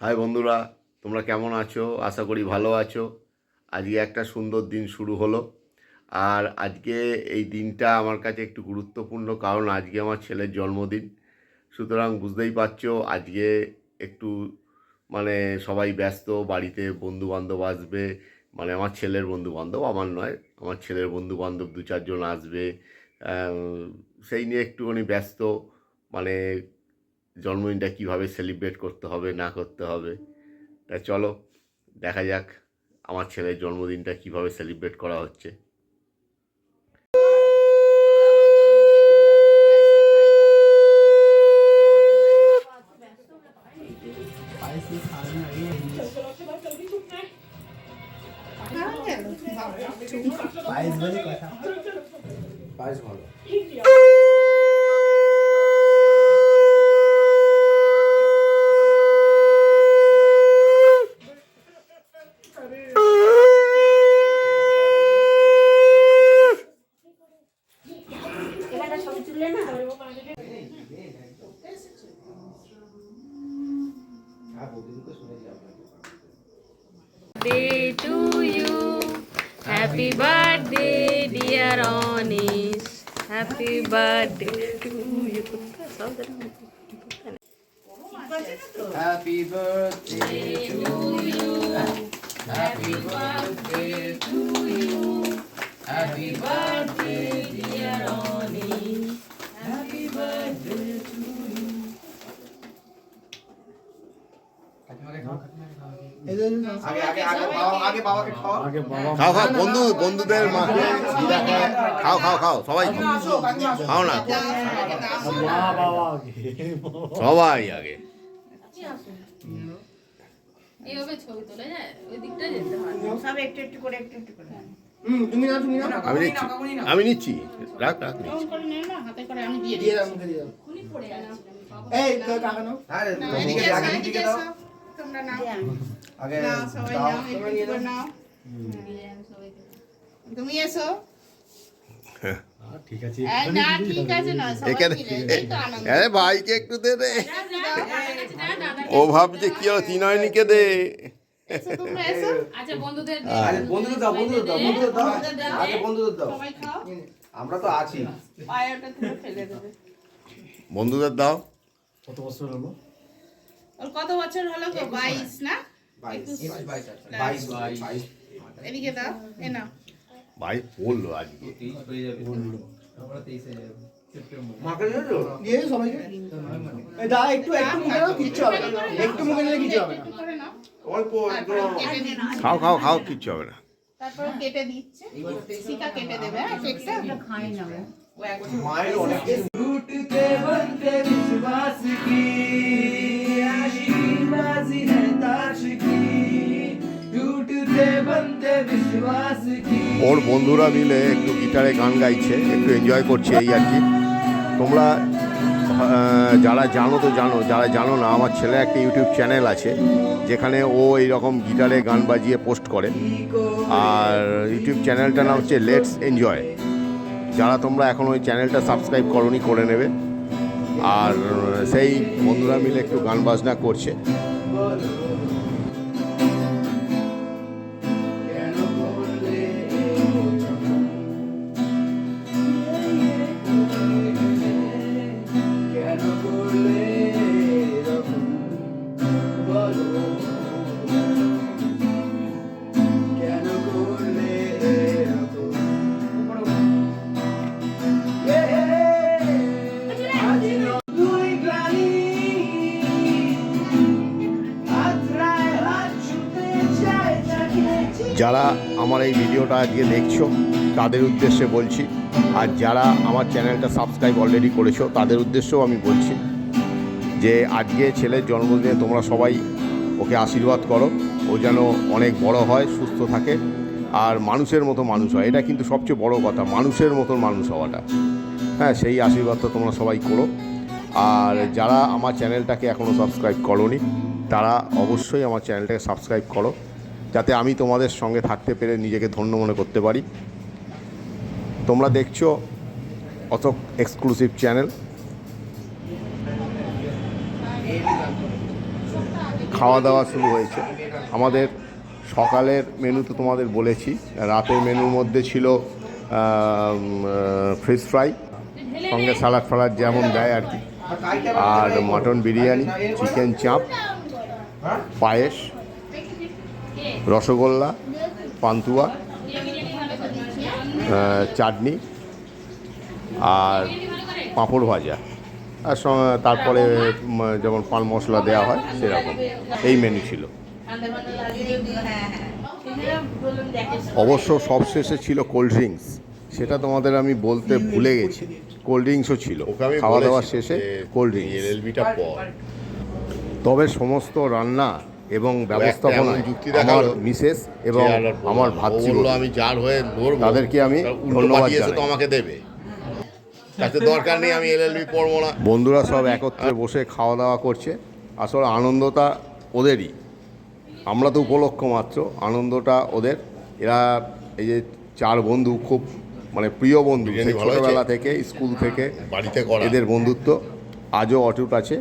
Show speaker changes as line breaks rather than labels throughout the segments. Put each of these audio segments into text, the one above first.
High বন্ধুরা, তোমরা কেমন আছো? আশা করি ভালো আছো। আজকে একটা সুন্দর দিন শুরু হলো। আর আজকে এই দিনটা আমার কাছে একটু গুরুত্বপূর্ণ, কারণ আজকে আমার ছেলের জন্মদিন। সুতরাং বুঝতেই পারছ, আজকে একটু মানে সবাই ব্যস্ত, বাড়িতে বন্ধু বান্ধব আসবে। মানে আমার ছেলের বন্ধু বান্ধব আমার নয়, আমার ছেলের বন্ধু বান্ধব দু চারজন আসবে সেই নিয়ে একটুখানি ব্যস্ত মানে জন্মদিনটা কীভাবে সেলিব্রেট করতে হবে, না করতে হবে। তা চলো, দেখা যাক আমার ছেলের জন্মদিনটা কীভাবে সেলিব্রেট করা হচ্ছে।
Birthday to you. Happy birthday, dear Onish. Happy birthday to you.
Happy birthday to you. Happy birthday to you. Happy birthday, dear Onish. আগে আগে আগে বাবা আগে বাবাকে খাও আগে বাবা
খাও খাও বন্ধু বন্ধুদের দিদাকে খাও খাও খাও সবাই খাও খাও না সবাই আগে
এইভাবে ছবি তোলা যায় ওই দিকটা যেতে হয়
সব একটু একটু করে একটু একটু করে
তুমি না তুমি না
আমি নিচ্ছি আমি নিচ্ছি রাখ রাখ
এই
তোমরা নাও।
আগে
নাও সবাই নাও একটু করে নাও। তুমি এসো।
ঠিক আছে
এই না ঠিক আছে না সবাই
এখানে
মিলে এই তো আনন্দ
আরে ভাইকে একটু দে রে। ও ভাবছে কি হলো তিনয়নিকে দে।
এসো তোমরা এসো।
আচ্ছা বন্ধুদের
আরে বন্ধুদের দাও বন্ধুদের দাও বন্ধুদের দাও। আগে বন্ধুদের দাও। আমরা তো আছি।
পায়ে ওটা তুমি ফেলে দেবে।
বন্ধুদের দাও।
কত বছর হলো?
ওর কত বছর হলো গো? বাইশ না? এদিকে দাও এ না
ভাই পড়ল আজকে। খাও খাও খাও কিচ্ছু হবে না।
তারপর কেটে দিচ্ছে। সিকা কেটে দেবে হ্যাঁ, কেকটা খাই না।
মায়ের অনেক ঝুট বনতে বিশ্বাস কি? आशीर्वादी है ताश की टूटते बनते विश्वास की
ওর বন্ধুরা মিলে একটু গিটারে গান গাইছে একটু এনজয় করছে এই আর কি তোমরা আহ, যারা জানো তো জানো যারা জানো না আমার ছেলে একটা ইউটিউব চ্যানেল আছে যেখানে ও এইরকম গিটারে গান বাজিয়ে পোস্ট করে আর ইউটিউব চ্যানেলটার নাম হচ্ছে লেটস এনজয় যারা তোমরা এখন ওই চ্যানেলটা সাবস্ক্রাইব করনি করে নেবে আর সেই বন্ধুরা মিলে একটু গান বাজনা করছে
Oh.
যারা আমার এই ভিডিওটা আজকে দেখছ, তাদের উদ্দেশ্যে বলছি, আর যারা আমার চ্যানেলটা সাবস্ক্রাইব অলরেডি করেছ, তাদের উদ্দেশ্যেও আমি বলছি যে আজকে ছেলের জন্মদিনে তোমরা সবাই ওকে আশীর্বাদ করো, ও যেন অনেক বড় হয়, সুস্থ থাকে, আর মানুষের মতো মানুষ হয়। এটা কিন্তু সবচেয়ে বড় কথা, মানুষের মতো মানুষ হওয়াটা। হ্যাঁ সেই আশীর্বাদটা তোমরা সবাই করো। আর যারা আমার চ্যানেলটাকে এখনও সাবস্ক্রাইব করোনি, তারা অবশ্যই আমার চ্যানেলটাকে সাবস্ক্রাইব করো। যাতে আমি তোমাদের সঙ্গে থাকতে পেরে নিজেকে ধন্য মনে করতে পারি। তোমরা দেখছ অত এক্সক্লুসিভ চ্যানেল খাওয়া দাওয়া শুরু হয়েছে। আমাদের সকালের মেনু তো তোমাদের বলেছি। রাতের মেনুর মধ্যে ছিল ফিশ ফ্রাই সঙ্গে সালাড ফালাড যেমন দেয় আর কি। আর মটন বিরিয়ানি চিকেন চাপ পায়েস। রসগোল্লা পান্তুয়া চাটনি আর পাঁপড় ভাজা। আর তারপরে যেমন পান মশলা দেওয়া হয় সেরকম। এই মেনু ছিল। অবশ্য সবশেষে ছিল কোল্ড ড্রিঙ্কস সেটা তোমাদের আমি বলতে ভুলে গেছি। কোল্ড ড্রিঙ্কসও ছিল। খাওয়া দাওয়ার শেষে কোল্ড ড্রিঙ্কস তবে সমস্ত রান্না এবং ব্যবস্থাপনা
যুক্তি
আমার মিসেস এবং আমার ভাতৃ
আমি যার হয়ে লড়বো
তাদেরকে আমি ধন্যবাদ
তো আমাকে দেবে। তাতে দরকার নেই আমি এলএলবি পড়ব না।
বন্ধুরা সব একত্রে বসে খাওয়া দাওয়া করছে। আসলে আনন্দটা ওদেরই। আমরা তো উপলক্ষ মাত্র। আনন্দটা ওদের। এরা এই যে চার বন্ধু খুব মানে প্রিয় বন্ধু? ছোটোবেলা থেকে স্কুল থেকে
বাড়িতে
এদের বন্ধুত্ব আজও অটুট আছে।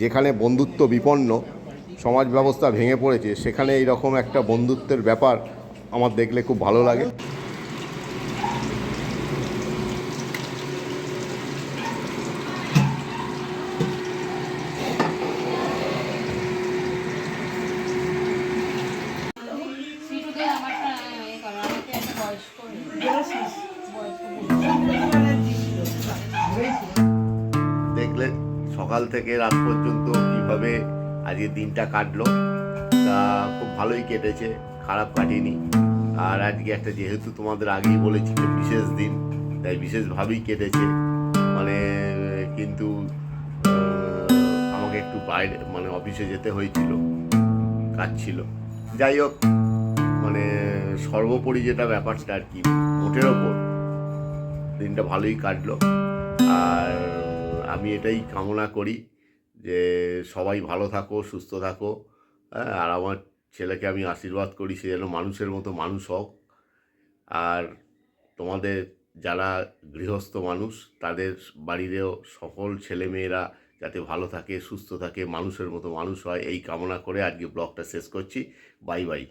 যেখানে বন্ধুত্ব বিপন্ন সমাজ ব্যবস্থা ভেঙে পড়েছে, সেখানে এই রকম একটা বন্ধুত্বের ব্যাপার আমার দেখলে খুব ভালো লাগে। দেখলেন সকাল থেকে রাত পর্যন্ত কীভাবে আজকে দিনটা কাটলো। তা খুব ভালোই কেটেছে, খারাপ কাটেনি। আর আজকে একটা যেহেতু তোমাদের আগেই বলেছি যে বিশেষ দিন, তাই বিশেষভাবেই কেটেছে। মানে কিন্তু আমাকে একটু বাইরে মানে অফিসে যেতে হয়েছিল, কাজ ছিল। যাই হোক মানে সর্বোপরি যেটা ব্যাপারটা আর কি, ভোটের ওপর দিনটা ভালোই কাটলো। আর আমি এটাই কামনা করি। যে সবাই ভালো থাকো, সুস্থ থাকো হ্যাঁ? আর আমার ছেলেকে আমি আশীর্বাদ করি, সে যেন মানুষের মতো মানুষ হোক। আর তোমাদের যারা গৃহস্থ মানুষ, তাদের বাড়িরেও সকল ছেলেমেয়েরা যাতে ভালো থাকে, সুস্থ থাকে, মানুষের মতো মানুষ হয়, এই কামনা করে আজকে ব্লগটা শেষ করছি। Bye bye.